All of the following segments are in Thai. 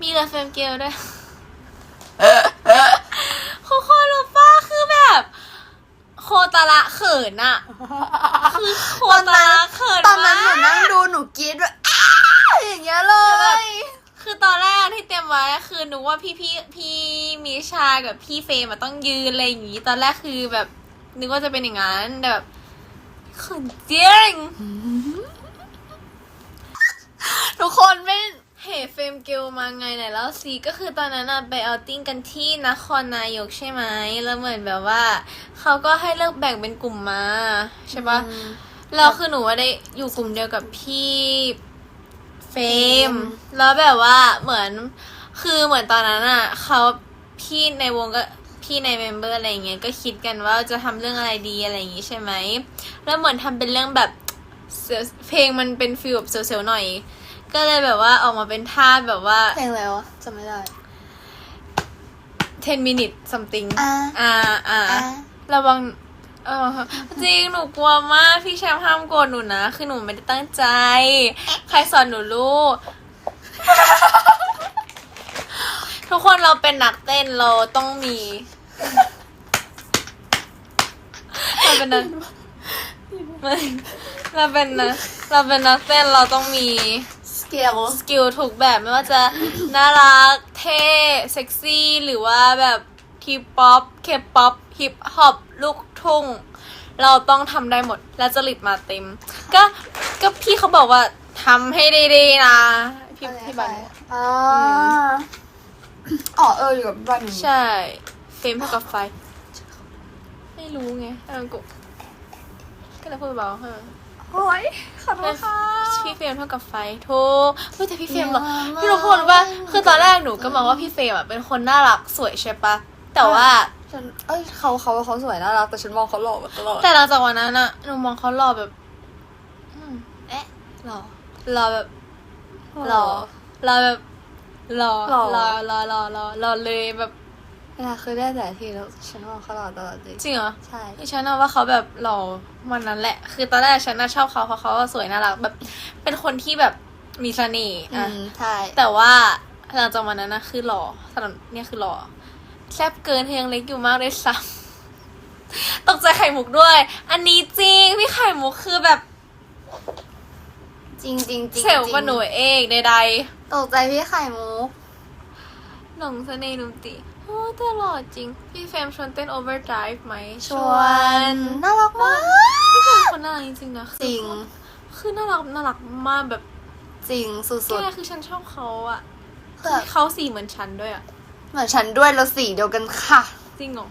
มีเรือเฟรมเกลด้วยทุกคนรู้ป้าคือแบบ โคตาระเขินอะคือโคตาระเขินตอนนั้นหนูมากนั่งดูหนูกรี๊ดแบบอ้าอย่างเงี้ยเลย คือตอนแรกที่เตรียมไว้คือหนูว่าพี่พี่พี่มิชากับพี่เฟรมอะต้องยืนอะไรอย่างงี้ ตอนแรกคือแบบนึกว่าจะเป็นอย่างนั้นแต่แบบเขินจริง ทุกคนไม่ เฮ้เฟรมเกลมาไงไหนแล้วสิก็คือตอนนั้นอะไปเอาติ้งกันที่นครนายกใช่ไหมแล้วเหมือนแบบว่าเขาก็ให้เลือกแบ่งเป็นกลุ่มมาใช่ปะแล้วคือหนูว่าได้อยู่กลุ่มเดียวกับพี่เฟรมแล้วแบบว่าเหมือนคือเหมือนตอนนั้นอะเขาพี่ในวงก็พี่ในเมมเบอร์อะไรอย่างเงี้ยก็คิดกันว่าจะทำเรื่องอะไรดีอะไรอย่างงี้ใช่ไหมแล้วเหมือนทำเป็นเรื่องแบบเสียวเพลงมันเป็นฟีลแบบเสียวๆหน่อย ก็เลยแบบว่าออกมาเป็นท่าแบบว่า เพลงแล้วจำไม่ได้ 10 minutes something อ่า อ่าอ่าอ่าระวังเออจริงหนูกลัวมากพี่แชมป์ห้ามโกรธหนูนะ คือหนูไม่ได้ตั้งใจ ใครสอนหนูลูก ทุกคนเราเป็นนักเต้นเราต้องมีเราเป็นนักไม่เราเป็นนักเราเป็นนักเต้นเราต้องมีส เกลสกิลทุกแบบไม่ว่าจะ น่ารัก เท่ เซ็กซี่ หรือว่าแบบทีป๊อป เคป๊อป ฮิปฮอป ลูกทุ่ง เราต้องทำได้หมด และจริตมาเต็ม ก็ก็พี่เขาบอกว่าทำให้ดีๆนะ พี่พี่บันอ่าอ๋อเอออยู่กับบันใช่เฟรมเท่ากับไฟ ไม่รู้ไงเออกูก็เลยพูดเบาๆเออ โอ้ยขอโทษค่ะ พี่เฟรมเท่ากับไฟทุกเฮ้ยแต่พี่เฟรมเหรอพี่รู้พูดว่าคือตอนแรกหนูก็มองว่าพี่เฟรมอะเป็นคนน่ารักสวยใช่ปะแต่ว่าฉันเอ้ยเขาเขาเขาสวยน่ารักแต่ฉันมองเขาหล่อมาตลอดแต่หลังจากวันนั้นอะหนูมองเขาหล่อแบบอืมเอ๊ะหล่อหล่อแบบหล่อหล่อแบบหล่อหล่อหล่อหล่อหล่อหล่อหล่อเลยแบบ เวลาเคยได้แต่ทีแล้วฉันมองเขาหล่อตลอดเลยจริงเหรอใช่ฉันน่ะว่าเขาแบบหล่อวันนั้นแหละ คือตอนแรกฉันน่ะชอบเขาเพราะเขาสวยน่ารักแบบ เป็นคนที่แบบมีเสน่ห์อือะมใช่แต่ว่าหลังจากวันนั้นนะคือหล่อสำหรับเนี่ยคือหล่อแซ่บเกินเธอยังเล็กอยู่มากเลยซ้ำตกใจไข่มุกด้วย อันนี้จริงพี่ไข่มุกคือแบบ จริงจริงจริงเซลล์กว่าหนูเองใดตกใจพี่ไข่มุกๆหลงเสน่ห์หนุ่มตีโอ้แต่หล่อจริง พี่เฟรมชวนเต้น overdrive ไหมชวนน่ารักมากพี่เฟรมคนน่ารักจริงๆนะคือจริง คือน่ารักน่ารักมากแบบจริงสุแกดคือฉันชอบเขาอะๆแบบเขาสีเหมือนฉันด้วยอะเหมือนฉันด้วยแล้วสีเดียวกันค่ะ จริงเหรอ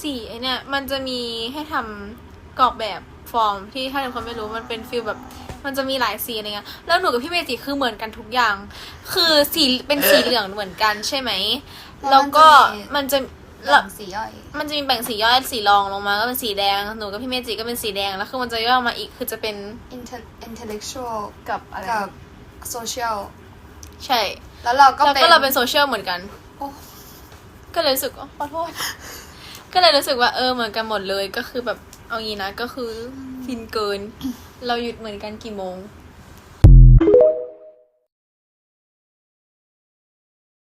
สีไอเนี่ยมันจะมีให้ทำกรอกแบบฟอร์มที่ถ้าทุกคนไม่รู้มันเป็นฟิลแบบ มันจะมีหลายสีอะไรเงี้ย แล้วหนูกับพี่เมจิคือเหมือนกันทุกอย่าง คือสีเป็นสีเหลืองเหมือนกันใช่ไหม แล้แล้ววมันก็จะมีมันจะหลังสีย่อย มันจะมีแบ่งสีย่อยสีรองลงมาก็เป็นสีแดง หนูกับพี่เมจิก็เป็นสีแดง แล้วคือมันจะย่อยมาอีกคือจะเป็น Inter intellectual กับอะไร กับ social ใช่ แล้วเราก็แล้วเป็นก็เราเป็นโซเชียลเหมือนกันโอ้ก็เลยรู้สึกว่าขอโทษ ก็เลยรู้สึกว่าเออเหมือนกันหมดเลยก็คือแบบเอางี้นะก็คือ ฟินเกิน เราหยุดเหมือนกันกี่โมง